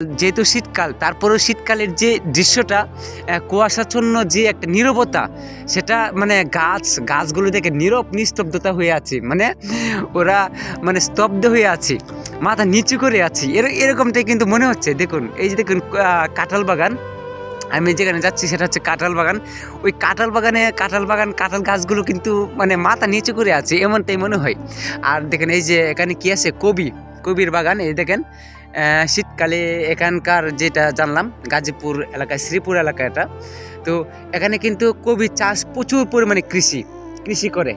যেহেতু শীতকাল, তারপরেও শীতকালের যে দৃশ্যটা কুয়াশাচ্ছন্ন যে একটা নীরবতা, সেটা মানে গাছ, গাছগুলো দেখে নীরব, নিস্তব্ধতা হয়ে আছে। মানে ওরা মানে স্তব্ধ হয়ে আছে, মাথা নিচু করে আছি। এর, এরকমটাই কিন্তু মনে হচ্ছে। দেখুন, এই যে দেখুন কাঁঠাল বাগান। আমি যেখানে যাচ্ছি, সেটা হচ্ছে কাঁঠাল বাগান। ওই কাঁঠাল বাগানে, কাঁঠাল বাগান, কাঁঠাল গাছগুলো কিন্তু মানে মাথা নিচু করে আছে, এমনটাই মনে হয়। আর দেখেন, এই যে এখানে কি আছে? কবি, কবির বাগান, এই দেখেন। শীতকালে এখানকার যেটা জানলাম, গাজীপুর এলাকায় শ্রীপুর এলাকা এটা। তো এখানে কিন্তু কবি চাষ প্রচুর পরিমাণে কৃষি কৃষি করে।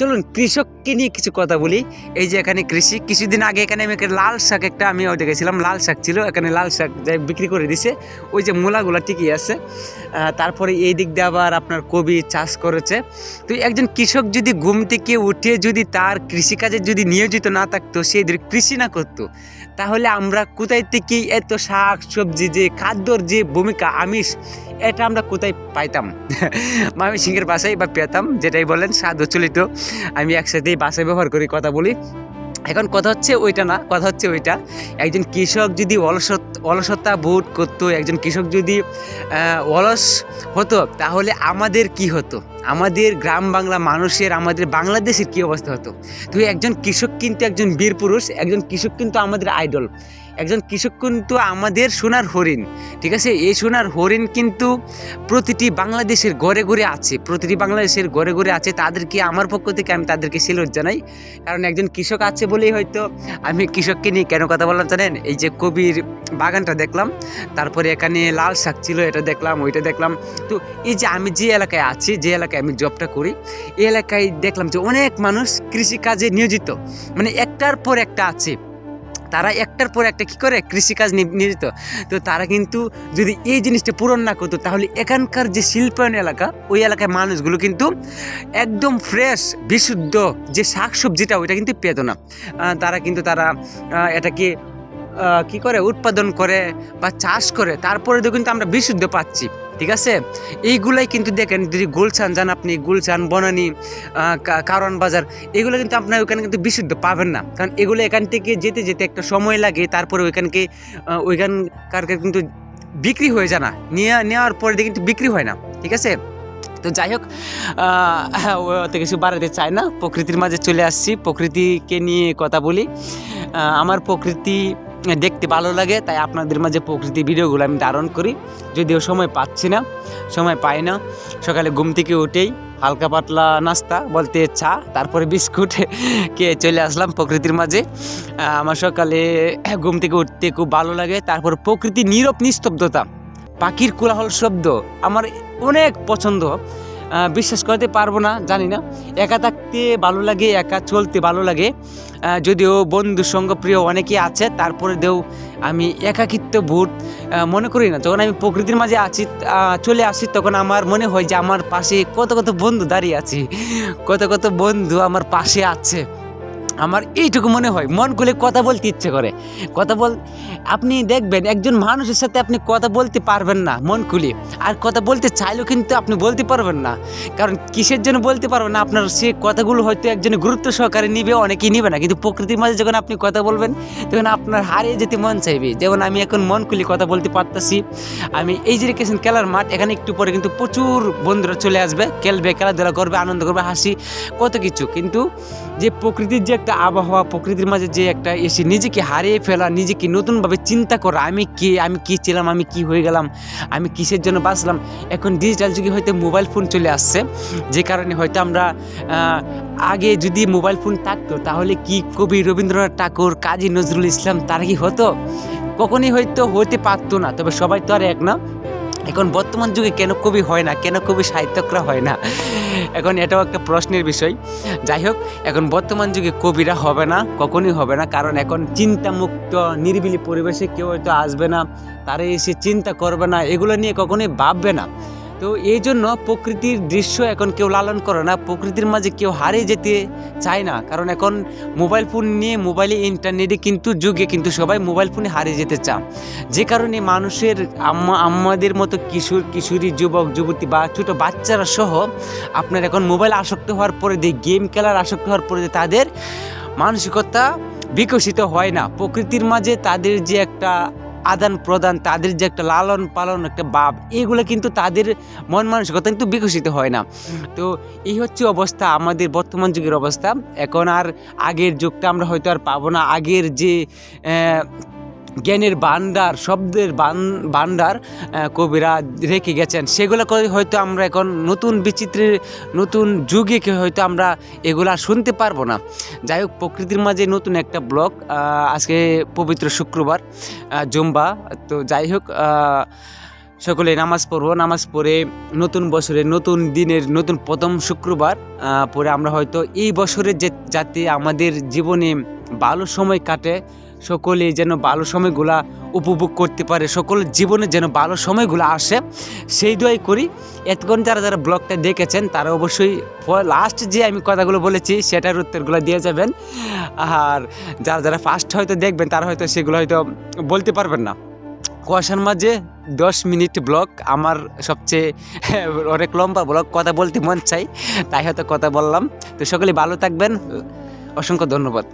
চলুন কৃষককে নিয়ে কিছু কথা বলি। এই যে এখানে কৃষি, কিছুদিন আগে এখানে আমি একটা লাল শাক একটা, আমি ওই দেখেছিলাম লাল শাক ছিল, এখানে লাল শাক যাই বিক্রি করে দিছে, ওই যে মূলাগুলো ঠিকই আছে। তারপরে এই দিক দিয়ে আবার আপনার কবি চাষ করেছে। তো একজন কৃষক যদি ঘুম থেকে উঠে যদি তার কৃষিকাজে যদি নিয়োজিত না থাকতো, সে কৃষি না করতো তাহলে আমরা কোথায় থেকে এত শাক, সবজি, যে খাদ্যর যে ভূমিকা, আমিষ, এটা আমরা কোথায় পাইতাম? আমি সিংহের বাসায় বা পেতাম, যেটাই বলেন, স্বাদ চলিত আমি একসাথেই বাসায় ব্যবহার করি, কথা বলি। এখন কথা হচ্ছে ওইটা না, কথা হচ্ছে ওইটা। একজন কৃষক যদি অলসত, অলসতা বোধ করতো, একজন কৃষক যদি অলস হতো, তাহলে আমাদের কি হতো? আমাদের গ্রাম বাংলা মানুষের, আমাদের বাংলাদেশের কী অবস্থা হতো? তো একজন কৃষক কিন্তু একজন বীর পুরুষ, একজন কৃষক কিন্তু আমাদের আইডল একজন কৃষক কিন্তু আমাদের সোনার হরিণ, ঠিক আছে? এই সোনার হরিণ কিন্তু প্রতিটি বাংলাদেশের ঘরে ঘরে আছে, প্রতিটি বাংলাদেশের ঘরে ঘরে আছে। তাদেরকে, আমার পক্ষ থেকে আমি তাদেরকে সেলুট জানাই। কারণ একজন কৃষক আছে বলেই হয়তো আমি কৃষককে নিয়ে কেন কথা বললাম জানেন? এই যে কবির বাগানটা দেখলাম, তারপরে এখানে লাল শাক ছিল, এটা দেখলাম, ওইটা দেখলাম। তো এই যে আমি যে এলাকায় আছি, যে এলাকায় আমি জবটা করি, এই এলাকায় দেখলাম যে অনেক মানুষ কৃষিকাজে নিয়োজিত। মানে একটার পর একটা আছে। তারা একটার পর একটা কি করে? কৃষিকাজ নি- নিয়োজিত। তো তারা কিন্তু যদি এই জিনিসটা পূরণ না করতো, তাহলে এখানকার যে শিল্পায়ন এলাকা, ওই এলাকার মানুষগুলো কিন্তু একদম ফ্রেশ বিশুদ্ধ যে শাক সবজিটা ওইটা কিন্তু পেত না। তারা কিন্তু তারা এটাকে কি করে? উৎপাদন করে বা চাষ করে, তারপরে তো কিন্তু আমরা বিশুদ্ধ পাচ্ছি। ঠিক আছে? এইগুলাই কিন্তু দেখেন, যদি গুলশান যান আপনি, গুলশান, বনানি কারণ বাজার, এগুলো কিন্তু আপনার ওইখানে কিন্তু বিশুদ্ধ পাবেন না। কারণ এগুলো এখান থেকে যেতে যেতে একটা সময় লাগে, তারপরে ওইখানকে ওইখানকার কিন্তু বিক্রি হয়ে যায় না। নিয়ে, নেওয়ার পরে কিন্তু বিক্রি হয় না, ঠিক আছে? তো যাই হোক অত কিছু বাড়াতে চাই না। প্রকৃতির মাঝে চলে আসছি। প্রকৃতিকে নিয়ে কথা বলি। আমার প্রকৃতি দেখতে ভালো লাগে, তাই আপনাদের মাঝে প্রকৃতি ভিডিওগুলো আমি ধারণ করি। যদিও সময় পাচ্ছি না, সময় পাই না। সকালে ঘুম থেকে উঠেই হালকা পাতলা নাস্তা, বলতে চা, তারপরে বিস্কুট খেয়ে চলে আসলাম প্রকৃতির মাঝে। আমার সকালে ঘুম থেকে উঠতে খুব ভালো লাগে, তারপর প্রকৃতি নীরব নিস্তব্ধতা, পাখির কোলাহল শব্দ আমার অনেক পছন্দ। বিশ্বাস করতে পারব না, জানি না। একা থাকতে ভালো লাগে, একা চলতে ভালো লাগে। যদিও বন্ধু সঙ্গ প্রিয় অনেকেই আছে তারপরে দেও আমি একাকিত্ব ভূত মনে করি না। যখন আমি প্রকৃতির মাঝে আছি চলে আসি, তখন আমার মনে হয় যে আমার পাশে কত কত বন্ধু দাঁড়িয়ে আছি, কত কত বন্ধু আমার পাশে আছে। আমার এইটুকু মনে হয়, মন খুলে কথা বলতে ইচ্ছে করে। কথা বল, আপনি দেখবেন একজন মানুষের সাথে আপনি কথা বলতে পারবেন না মন খুলে। আর কথা বলতে চাইলেও কিন্তু আপনি বলতে পারবেন না। কারণ কিসের জন্য বলতে পারবেন না? আপনার সে কথাগুলো হয়তো একজনে গুরুত্ব সহকারে নিবে, অনেকেই নিবে না। কিন্তু প্রকৃতির মাঝে যখন আপনি কথা বলবেন, তখন আপনার হারিয়ে যেতে মন চাইবে। যেমন আমি এখন মন খুলে কথা বলতে পারতাছি। আমি এই যে রেখেছেন খেলার মাঠ, এখানে একটু পরে কিন্তু প্রচুর বন্ধুরা চলে আসবে, খেলবে, খেলাধুলা করবে, আনন্দ করবে, হাসি, কত কিছু। কিন্তু যে প্রকৃতির যে একটা আবহাওয়া প্রকৃতির মাঝে যে একটা এসে নিজেকে হারিয়ে ফেলা, নিজেকে নতুনভাবে চিন্তা করা, আমি কে, আমি কি ছিলাম, আমি কি হয়ে গেলাম, আমি কিসের জন্য বাঁচলাম। এখন ডিজিটাল যুগে হয়তো মোবাইল ফোন চলে আসছে, যে কারণে হয়তো আমরা আগে যদি মোবাইল ফোন থাকতো, তাহলে কি কবি রবীন্দ্রনাথ ঠাকুর, কাজী নজরুল ইসলাম, তারা কি হতো? কখনই হয়তো হতে পারতো না, তবে সবাই তো আর এক না। এখন বর্তমান যুগে কেন কবি হয় না, কেন কবি সাহিত্যকরা হয় না? এখন এটাও একটা প্রশ্নের বিষয়। যাই হোক, এখন বর্তমান যুগে কবিরা হবে না, কখনই হবে না, কারণ এখন চিন্তামুক্ত, নিরিবিলি পরিবেশে কেউ হয়তো আসবে না, তারা এসে চিন্তা করবে না, এগুলো নিয়ে কখনোই ভাববে না। তো এই জন্য প্রকৃতির দৃশ্য এখন কেউ লালন করে না। প্রকৃতির মাঝে কেউ হারিয়ে যেতে চায় না। কারণ এখন মোবাইল ফোন নিয়ে মোবাইলে ইন্টারনেটে কিন্তু যুগে কিন্তু সবাই মোবাইল ফোনে হারিয়ে যেতে চান যে কারণে মানুষের আমাদের মতো কিশোর, কিশোরী, যুবক, যুবতী বা ছোটো বাচ্চারা সহ আপনার এখন মোবাইল আসক্ত হওয়ার পরে দিয়ে গেম খেলার আসক্ত হওয়ার পরে তাদের মানসিকতা বিকশিত হয় না। প্রকৃতির মাঝে তাদের যে একটা আদান প্রদান, তাদের যে একটা লালন পালন, একটা ভাব, এগুলো কিন্তু তাদের মন মানসিকতা কিন্তু বিকশিত হয় না। তো এই হচ্ছে অবস্থা আমাদের বর্তমান যুগের অবস্থা। এখন আর আগের যুগটা আমরা হয়তো আর পাবো না। আগের যে জ্ঞানের ভান্ডার শব্দের বান- ভান্ডার কবিরা রেখে গেছেন। সেগুলো হয়তো আমরা এখন নতুন বিচিত্রের, নতুন যুগে হয়তো আমরা এগুলা শুনতে পারব না। যাই হোক প্রকৃতির মাঝে নতুন একটা ব্লগ আজকে পবিত্র শুক্রবার জুম্বা। তো যাই হোক সকলে নামাজ পড়ব। নামাজ পড়ে নতুন বছরের নতুন দিনের, নতুন প্রথম শুক্রবার পরে আমরা হয়তো এই বছরে যে যাতে আমাদের জীবনে ভালো সময় কাটে সকলে যেন ভালো সময়গুলা উপভোগ করতে পারে সকলের জীবনে যেন ভালো সময়গুলো আসে। সেই দোয়াই করি, এতক্ষণ যারা যারা ব্লগটা দেখেছেন, তারা অবশ্যই লাস্ট যে আমি কথাগুলো বলেছি, সেটার উত্তরগুলো দিয়ে যাবেন। আর যারা যারা ফার্স্ট হয়তো দেখবেন, তারা হয়তো সেগুলো হয়তো বলতে পারবেন না। কুয়াশার মাঝে দশ মিনিট ব্লগ আমার সবচেয়ে অনেক লম্বা ব্লগ, কথা বলতে মন চাই, তাই হয়তো কথা বললাম। তো সকলে ভালো থাকবেন, অসংখ্য ধন্যবাদ।